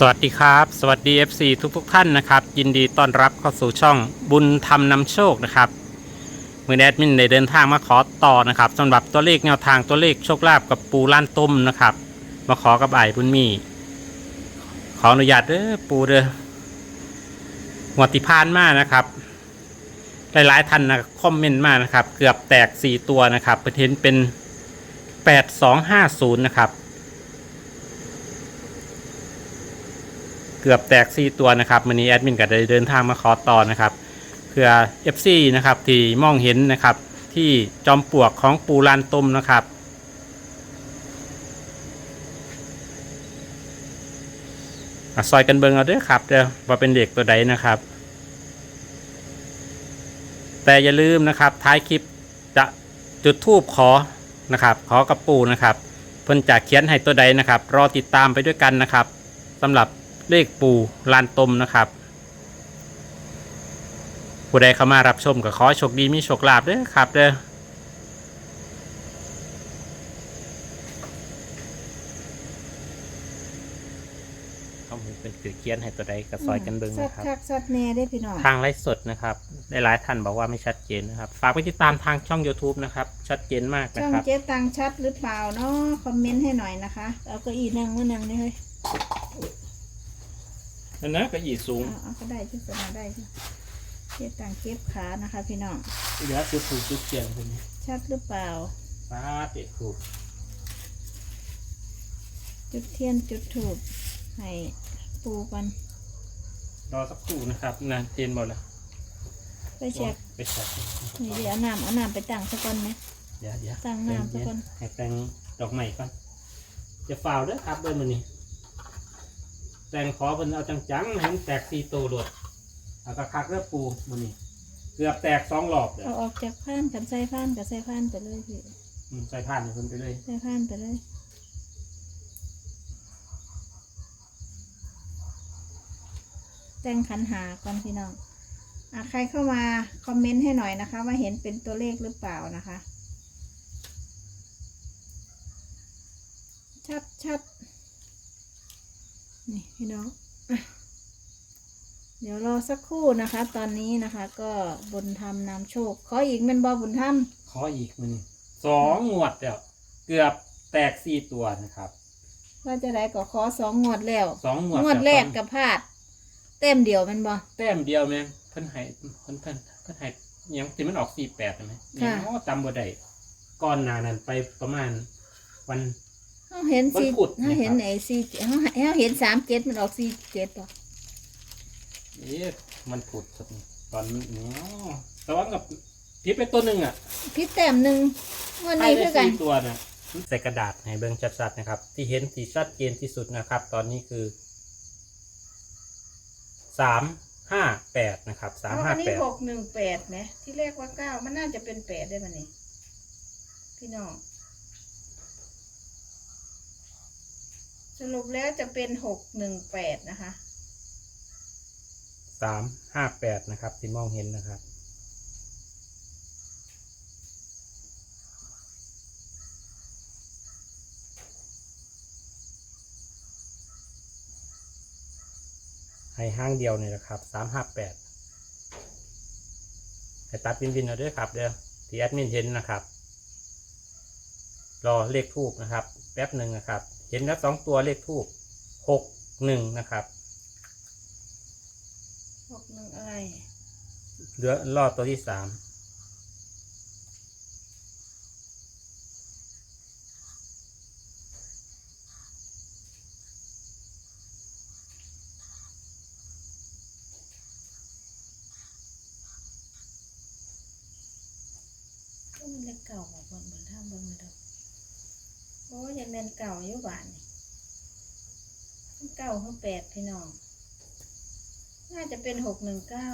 สวัสดีครับ สวัสดี FC ทุกทุกๆท่านนะครับ ยินดีต้อนรับเข้าสู่ช่องบุญธรรมนำโชคนะครับมือแอดมินได้เดินทางมาขอต่อนะครับสำหรับตัวเลขแนวทางตัวเลขโชคลาภกับปูล้านต้มนะครับ มาขอกับไอ้บุญมี ขออนุญาตเด้อปูเด้อหัวติพานมากนะครับหลายๆท่านนะคอมเมนต์มากนะครับ เกือบแตก 4 ตัวนะครับเปอร์เทนเป็น 8250 นะครับ เกือบแตก 4 ตัวนะครับวันนี้แอดมินก็ได้เดินทางมาขอต่อนะครับเพื่อ FC นะครับที่มองเห็นนะครับที่จอมปลวกของปูลานต้มนะครับอะซอยกันเบิงเอาด้อครับเด้อว่าเป็นเด็กตัวใดนะครับ แต่อย่าลืมนะครับท้ายคลิปจะจุดทูบขอนะครับ ขอกับปูนะครับ เพิ่นจะเขียนให้ตัวใดนะครับ รอติดตามไปด้วยกันนะครับสำหรับ เลขปู่ลานตมนะครับ ผู้ใดเข้ามารับชมก็ขอให้โชคดีมีโชคลาภเด้อครับเด้อเขาเป็นคือเขียนให้ตัวใดก็ซอยกันเบิ่งสัดนะครับ คักสัดแน่ได้อพี่น้อง ทางไลฟ์สดนะครับหลายๆท่านบอกว่าไม่ชัดเจนนะครับ ฝากไปติดตามทางช่อง YouTube นะครับ ชัดเจนมากนะช่องครับ เจ๊ตังชัดหรือเปล่าเนาะคอมเมนต์ให้หน่อยนะคะ เอาเก็อีนั่งมานั่งนี่เฮ้ย นั่นนะก็อีสูงเอาเอาก็ได้จุดสนาได้จ้ะเจ๊ตังเก็บขานะคะ พี่น้องเหลือจุดถูกจุดเขียนคนนี้ชัดหรือเปล่าป้าเด็กถูกจุดเทียนจุดถูกให้ปูกันรอสักครู่นะครับนะเจนบอกแล้วไปเช็คไปเช็คนี่เดี๋ยวเอาน้ำเอาน้ำไปตั้งสักก่อนไหมเดี๋ยวเดี๋ยวตั้งน้ำสักคนให้แต่งดอกใหม่ก่อนจะฝ่าวเด้อครับเดินมานี่ แต่งขอเพิ่นเอาจังๆให้มันแตกสี่ตัวหลดเอากระคักเลือปูมันนี่เกือบแตกสองหลอบเด้อเอาออกจากผ้านกับใส่ผ้านกับใส่ผ้านไปเลยพี่อืมใส่ผ่านให้เพิ่นไปเลย ใส่ผ้านไปเลยแต่งขันหาก่อนพี่น้องอะใครเข้ามาคอมเมนต์ให้หน่อยนะคะ ว่าเห็นเป็นตัวเลขหรือเปล่านะคะ ชัดชัด นี่พี่น้องอะเดี๋ยวรอสักครู่นะคะ ตอนนี้นะคะ ก็บุญธรรมนำโชค ขออีกเป็นบอบุญธรรม ขออีกมันนี่สองงวดแล้วเกือบแตกสี่ตัวนะครับว่าจะได้ก็ขอสองงวดแล้วสองงวดงวดแรกล้วกับพลาด เต็มเดียวแมันบ่แต้มเดียวแม่งเพิ่นให้เพิ่นเพิ่นเพิ่นให้อิหยังที่มันออกสี่แปดใช่ไหมค่ะอ๋อจำบ่ได้ก่อนหน้านั้นไปประมาณวัน เขาเห็นวันสี่พุธเขาเห็นนะครับไอ้สี่เขาเขาเห็นสามเจ็ดมันออกสี่เจ็ดป่ะเอ๊ะมันผุดสักตอนนี้อ๋อแต่ว่ากับพิษไปตัวหนึ่งอะพิษแต้มหนึ่งงวันให้นี้ได้คือกัน สี่ตัวนะใส่กระดาษให้เบิ่งชัดๆนะครับ ที่เห็นที่ชัดเจนที่สุดนะครับ ตอนนี้คือสามห้าแปดนะครับสามเอาห้าอันนี้แปดหกหนึ่งแปดไหมที่แรกว่าเก้ามันน่าจะเป็นแปดได้ไหมนี่พี่น้อง สรุปแล้วจะเป็นหกหนึ่งแปดนะคะ สามห้าแปดนะครับที่มองเห็นนะครับ ให้ห้างเดียวเนี่ยนะครับสามห้าแปดให้ตัดวินวินเอาด้วยครับ เดี๋ยวที่แอดมินเห็นนะครับ รอเลขทูบนะครับ แป๊บหนึ่งนะครับ เห็นแล้วสองตัวเลขทูบหกหนึ่งนะครับ หกหนึ่งอะไร เหลือรอดตัวที่สามก็มันเลขเก่าของบนบนท่าเบิ้งเลยเด้อโอ้ยยังเป็นเก่าอยู่บ้านนี่มันเก่าเขาแปดพี่น้อง น่าจะเป็นหกหนึ่งเก้า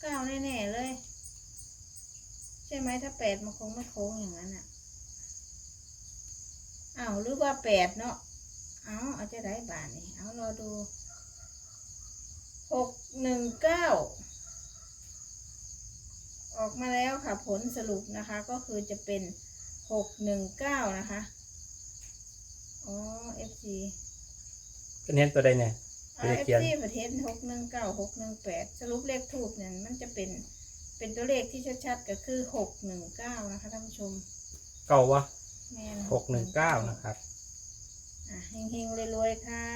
เก้าแน่ๆเลย ใช่ไหมถ้าแปดมันคงไม่โค้งอย่างนั้นอะเอ้าหรือว่าแปดเนาะ เอาเอาจะได้บาทนี่เอารอดูหกหนึ่งเก้าออกมาแล้วค่ะผลสรุปนะคะก็คือจะเป็น หกหนึ่งเก้านะคะ อ๋อ FC เป็นเห็นตัวใดเนี่ยเอไม่ได้ฟเขียนซีประเทศหกหนึ่งเก้าหกหนึ่งแปดสรุปเลขทูบเนี่ยมันจะเป็นเป็นตัวเลขที่ชัดๆ ก็คือหกหนึ่งเก้านะคะท่านผู้ชมเก่าวะแม่นหกหนึ่งเก้านะครับ อะเฮงๆรวยๆค่ะ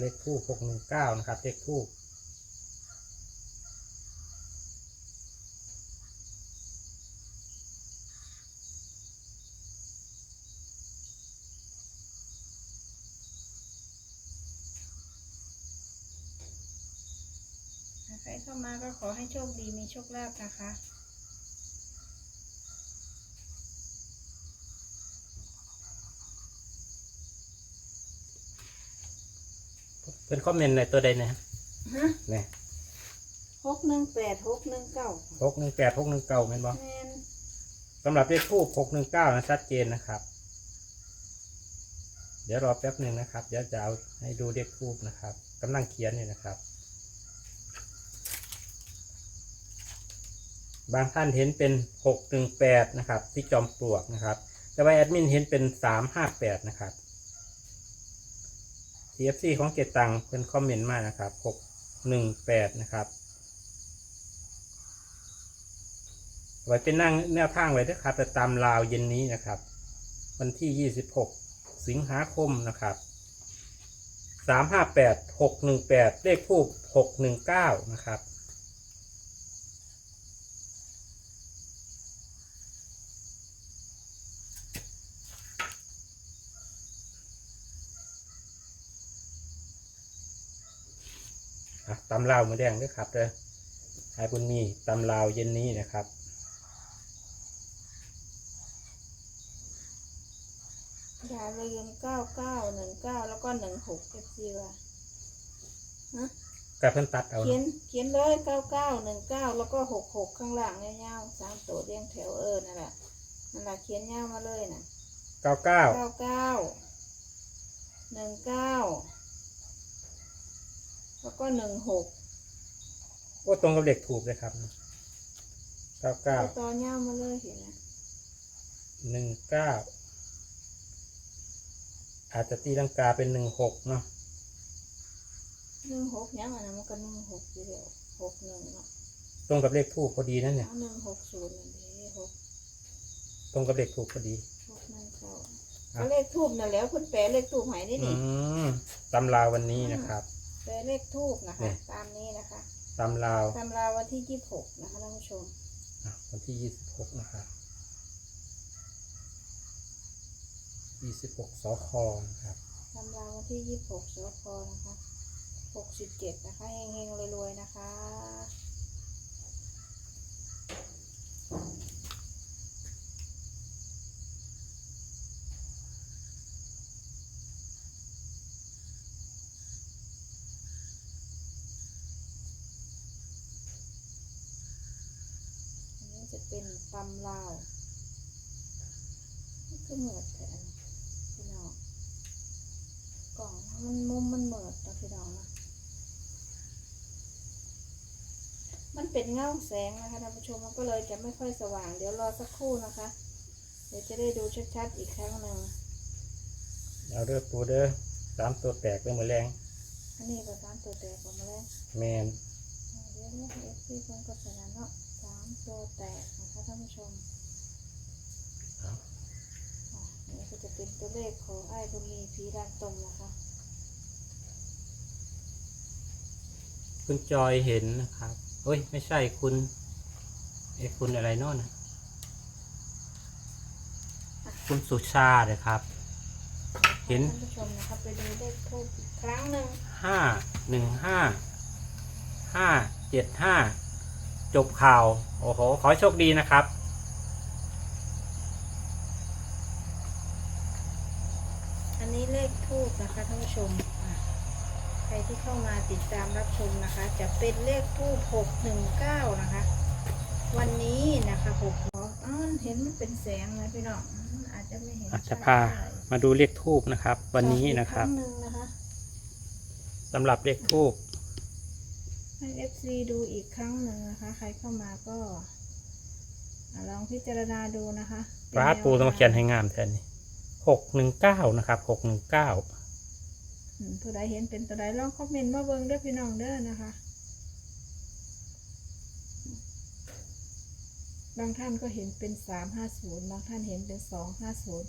เลขทูบหกหนึ่งเก้านะครับ เลขทูบ รเข้ามาก็ขอให้โชคดีมีโชคลาภนะคะ เป็นคอมเมนต์ในตัวใดเนี่ยฮะเนี่ยหกหนึ่งแปดหกหนึ่งเก้าหกหนึ่งแปดหกหนึ่งเก้าแม่นบ่แมนสำหรับเลขทูบหกหนึ่งเก้านะชัดเจนนะครับ เดี๋ยวรอแป๊บหนึ่งนะครับ เดี๋ยวจะเอาให้ดูเลขทูบนะครับกำลังเขียนนี่นะครับ บางท่านเห็นเป็นหกหนึ่งแปดนะครับ ที่จอมปลวกนะครับ แต่ว่าแอดมินเห็นเป็นสามห้าแปดนะครับ CFC ของเกตังเป็นคอมเมนต์มานะครับหกหนึ่งแปดนะครับ ไว้เป็นนั่งแนวทางไว้ด้วยครับแต่ตามลาวเย็นนี้นะครับ วันที่ 26 สิงหาคมนะครับ 358 618 เลขทูบ619 นะครับำลาวมือแดงด้วยครับเด้อไอ้บุญมีตำลาวเย็นนี้นะครับอย่าลืมเก้าเก้าหนึ่งเก้าแล้วก็หนึ่งหกเอฟซีว่าฮะกับเพิ่นตัดเอาเขียนะนเขียนเลยเก้าเก้าหนึ่งเก้าแล้วก็หกหกข้างล่างเงาวๆสามตัวเรียงแถวเออนั่นแหละนั่นแหละเขียนยาวมาเลยนะเก้าเก้าเก้าเก้าหนึ่งเก้า แล้วก็หนึ่งหกโอ้ตรงกับเลขถูกเลยครับเก้าเก้าต่อยาวมาเลยเห็นไหมหนึ่งเก้าอาจจะตีลังกาเป็นหนึ่งหกเนาะหนึ่งหกยังอันนั้นมันก็หนึ่งหกอยู่เดียวหกหนึ่งเนาะตรงกับเลขถูกพอดีนั่นเนี่ยเอาหนึ่งหกศูนย์นั่นเองหกตรงกับเลขถูกพอดีหกหนึ่งเก้าอะก็เลขทูบนั่นแหล้วคุณแปลเลขทูบใหายนี่อืนี่มตำลาววันนี้นะครับ แปลเลขทูบนะคะนี่ตามนี้นะคะตำลาวตำราวันที่ยี่สิบหกนะคะท่านผู้ชมอะวันที่ยี่สิบหกนะครับยี่สิบหกสคนะครับตำราวันที่ยี่สิบหกสพนะคะหกสิบเจ็ดนะคะเฮงๆรวยๆนะคะ อันนี้จะ เป็นตำลาวนี่ก็เหมือดแทนพี่น้องกล่องมันมุมมันเหมือดนะพี่น้องนะมันเป็นเงาแสงนะคะท่านผู้ชมมันก็เลยจะไม่ค่อยสว่าง เดี๋ยวรอสักครู่นะคะ เดี๋ยวจะได้ดูชัดๆอีกครั้งหนึ่งเอาเด้อปูเด้อสามตัวแตกเรื่องมือแรงอันนี้ก็สามตัวแตกออกมาแล้วแมนเดี๋ยวนี้เอฟซีเพิ่งก็ชนะเนาะสาม ตัวแตกนะคะท่านผู้ชมเอาอะนี่ก็จะเป็นตัวเลขของไอ้บุญมีผีดานตมนะคะคุณจอยเห็นนะครับเฮ้ย ไม่ใช่คุณไอ้คุณอะไรโน่นนะคุณสุชาเลยครับ เห็นท่านผู้ชมนะครับไปดูเลขทูบอีกครั้งหนึ่งห้าหนึ่งห้าห้าเจ็ดห้า จบข่าว โอ้โห ขอให้โชคดีนะครับ อันนี้เลขทูบนะคะท่านผู้ชมอะใครที่เข้ามาติดตามรับชมนะคะ จะเป็นเลขทูบหกหนึ่งเก้านะคะ วันนี้นะคะหกเนาะอ้าวเห็นมันเป็นแสงนะพี่น้องอืมอาจจะไม่เห็นอาจจะชัดพาเท่ไหร่มาดูเลขทูบนะครับ วันนี้นะครับอีกงหนึ่งนะคะ สำหรับเลขทูบ ให้ FC ดูอีกครั้งหนึ่งนะคะ ใครเข้ามาก็อะลองพิจารณาดูนะคะฟ้าปูต้องมาเขียนให้งามแทนนี่ฮหกหนึ่งเก้านะครับหกหนึ่งเก้าอืมผู้ใดเห็นเป็นตัวใดลองคอมเมนต์มาเบิ่งเด้อพี่น้องเด้อนะคะ บางท่านก็เห็นเป็นสามห้าศูนย์บางท่านเห็นเป็นสองห้าศูนย์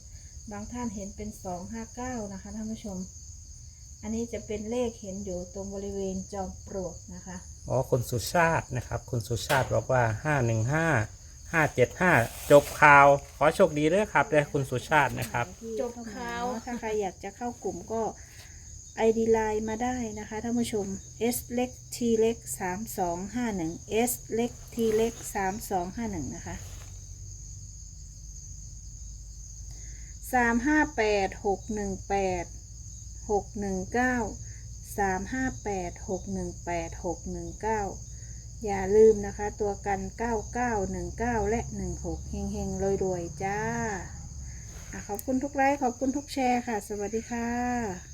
บางท่านเห็นเป็นสองห้าเก้านะคะท่านผู้ชม อันนี้จะเป็นเลขเห็นอยู่ตรงบริเวณจอมปลวกนะคะ อ๋อคุณสุชาตินะครับ คุณสุชาติบอกว่าห้าหนึ่งห้าห้าเจ็ดห้าจบข่าว ขอโชคดีด้วยครับเลยคุณสุชาตินะครับ จบข่าวถ้าใครอยากจะเข้ากลุ่มก็ ID ไลน์มาได้นะคะท่านผู้ชม S เล็ก T เล็ก3251 S เล็ก T เล็ก3251 นะคะสา มห้าแปดหกหนึ่งเก้าสามห้าแปดหกหนึ่งแปดหกหนึ่งเก้าอย่าลืมนะคะ ตัวกันเก้าเก้าหนึ่งเก้าและหนึ่งหกเฮงเฮงรวยๆ จ้าอขอบคุณทุกไลค์ขอบคุณทุกแชร์ค่ะ สวัสดีค่ะ